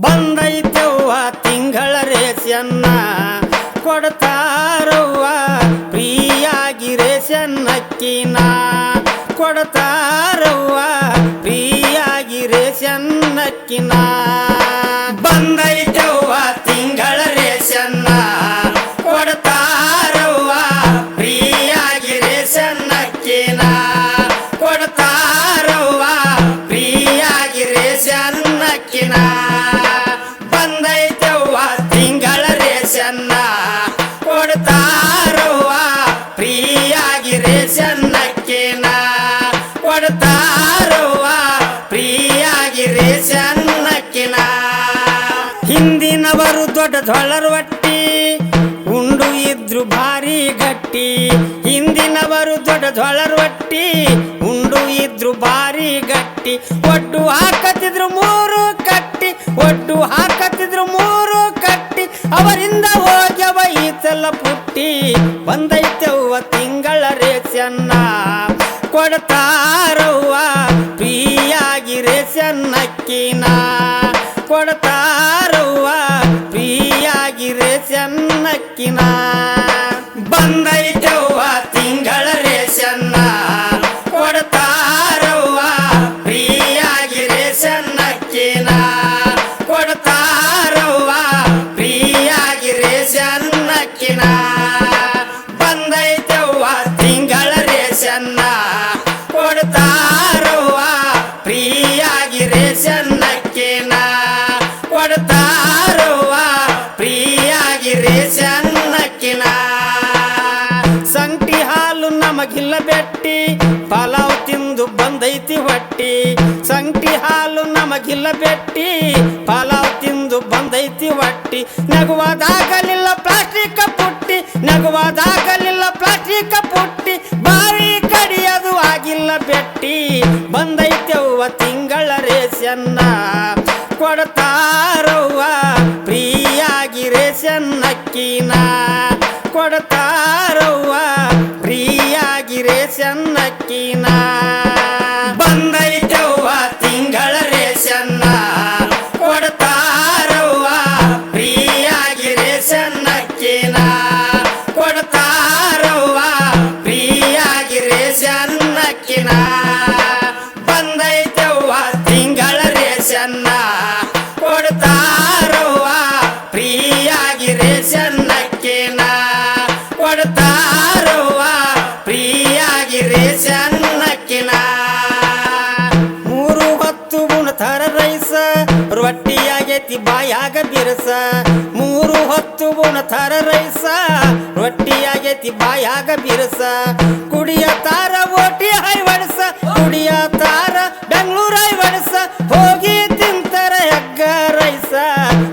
ಬಂದೈತೆವ್ವ ತಿಂಗಳ ರೇಷನ್ನ ಕೊಡ್ತಾರವ್ವ ಪ್ರಿಯಾಗಿ ರೇಷನ್ನಕ್ಕಿನ ಕೊಡ್ತಾರವ್ವ ಪ್ರಿಯಾಗಿ ರೇಷನ್ನಕ್ಕಿನ ಬಂದೈತೆವ್ವ ದೊಡ್ಡ ಹೊಟ್ಟಿ ಉಂಡು ಇದ್ರು ಭಾರಿ ಗಟ್ಟಿ. ಹಿಂದಿನವರು ದೊಡ್ಡ ಹೊಟ್ಟಿ ಉಂಡು ಇದ್ರು ಭಾರಿ ಗಟ್ಟಿ. ಒಡ್ಡು ಹಾಕತ್ತಿದ್ರು ಮೂರು ಕಟ್ಟಿ ಒಡ್ಡು ಹಾಕತ್ತಿದ್ರು ಮೂರು ಕಟ್ಟಿ. ಅವರಿಂದ ಹೋಗ್ಯವ ಸಲ ಪುಟ್ಟಿ. ಬಂದೈತೆವ್ವ ತಿಂಗಳ ರೇಸನ್ನ ಕೊಡ್ತಾರವ್ವ ಬಂದೈತೆವ್ವ ತಿಂಗಳ ರೇಷನ್ನ ಕೊಡ್ತಾರವ್ವ ಪ್ರಿಯಾಗಿ ರೇಷನ್ನಕ್ಕಿನ ಕೊಡ್ತಾರವ್ವ ಪ್ರಿಯಾಗಿ ರೇಷನ್ನಕ್ಕಿನ ಬಂದೈತೆವ್ವ ತಿಂಗಳ ರೇಷನ್ನ ಬಂದೈತಿ ಹೊಟ್ಟಿ. ಸಂಟಿ ಹಾಲು ನಮಗಿಲ್ಲ ಬೆಟ್ಟಿ. ಪಲಾವ್ ತಿಂದು ಬಂದೈತಿ ಹೊಟ್ಟಿ ನಗುವಾದಾಗಲಿಲ್ಲ ಪ್ಲಾಸ್ಟಿಕ್ ಪುಟ್ಟಿ. ನಗುವಾದಾಗಲಿಲ್ಲ ಪ್ಲಾಸ್ಟಿಕ್ ಪುಟ್ಟಿ. ಬಾವಿ ಕಡಿಯದು ಆಗಿಲ್ಲ ಬೆಟ್ಟಿ. ಬಂದೈತೆವ್ವ ತಿಂಗಳ ರೇಷನ್ನ. ಕೊಡ್ತಾರವ್ವ ಪ್ರಿಯಾಗಿ ರೇಷನ್ನಕ್ಕಿನ. ಕೊಡ್ತಾರವ್ವ ಪ್ರಿಯಾಗಿ ರೇಷನ್ನಕ್ಕಿನ. ರೊಟ್ಟಿಯಾಗೈತಿ, ಬಾಯಾಗ ಬಿರಸ. ಮೂರು ಹೊತ್ತು ಗುಣತಾರ ರೈಸ. ರೊಟ್ಟಿಯಾಗೈತಿ, ಬಾಯಾಗ ಬಿರಸ. ಕುಡಿಯ ತಾರ ಓಟಿ ಹೈ ವಡಸ ಕುಡಿಯ ತಾರ ಬೆಂಗಳೂರು ಹೈ ಒಣಸ ಹೋಗಿ ತಿಂತರ ಹೆಗ್ಗ ರೈಸ.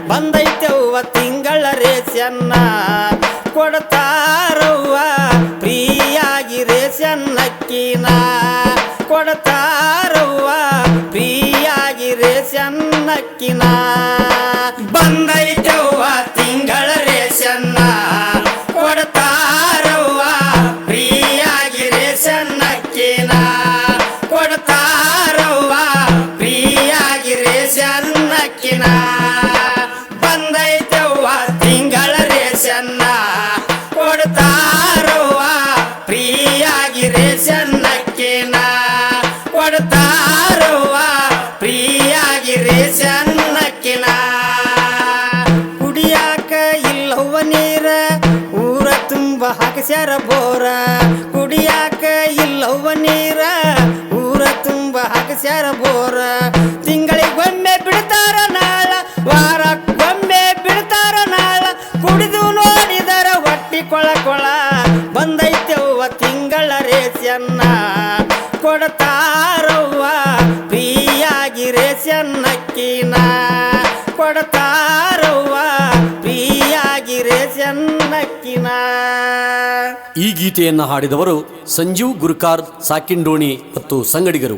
ಬಂದೈತೆವ್ವ ತಿಂಗಳ ರೇಷನ್ನ. ಕೊಡ್ತಾರವ್ವ ಪ್ರಿಯಾಗಿ ರೇಷನ್ನಕ್ಕಿನ. ಕೊಡ್ತಾರವ್ವ ರೇಷನ್ನಕ್ಕಿನ ಬಂದೈತೆವ್ವ ತಿಂಗಳ ರೇಷನ್ನ. ಕೊಡ್ತಾರವ್ವ ಪ್ರಿಯಾಗಿ ರೇಷನ್ನಕ್ಕಿನ. ಕೊಡ್ತಾರವ್ವ ಪ್ರಿಯಾಗಿ ರೇಷನ್ನಕ್ಕಿನ. ಹಾಕಿಸ್ಯಾರ ಬೋರ ಕುಡಿಯಾಕ ಇಲ್ಲವ್ವ ನೀರ ಊರ ತುಂಬ ಹಾಕಿಸ್ಯಾರ ಬೋರ ತಿಂಗಳಿಗೊಮ್ಮೆ ಬಿಡ್ತಾರ ನಾಳ ವಾರಕ್ಕೊಮ್ಮೆ ಬಿಡ್ತಾರ ನಾಳ ಕುಡಿದು ನೋಡಿದರ ಹೊಟ್ಟಿ ಕೊಳ ಕೊಳ ಬಂದೈತೆವ್ವ ತಿಂಗಳ ರೇಷನ್ನ ಕೊಡ್ತಾರವ್ವ ಪ್ರಿಯಾಗಿ ರೇಷನ್ನಕ್ಕಿನ ಕೊಡ್ತಾರವ್ವ ಪ್ರಿಯಾಗಿ ರೇಷನ್ನಕ್ಕಿನ ಈ ಗೀತೆಯನ್ನು ಹಾಡಿದವರು ಸಂಜೀವ್ ಗುರುಕಾರ್ ಸಾಕಿಂಡೋಣಿ ಮತ್ತು ಸಂಗಡಿಗರು.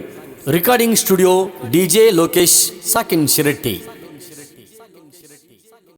ರೆಕಾರ್ಡಿಂಗ್ ಸ್ಟುಡಿಯೋ ಡಿಜೆ ಲೋಕೇಶ್ ಸಾಕಿನ್ ಶಿರಟ್ಟಿ.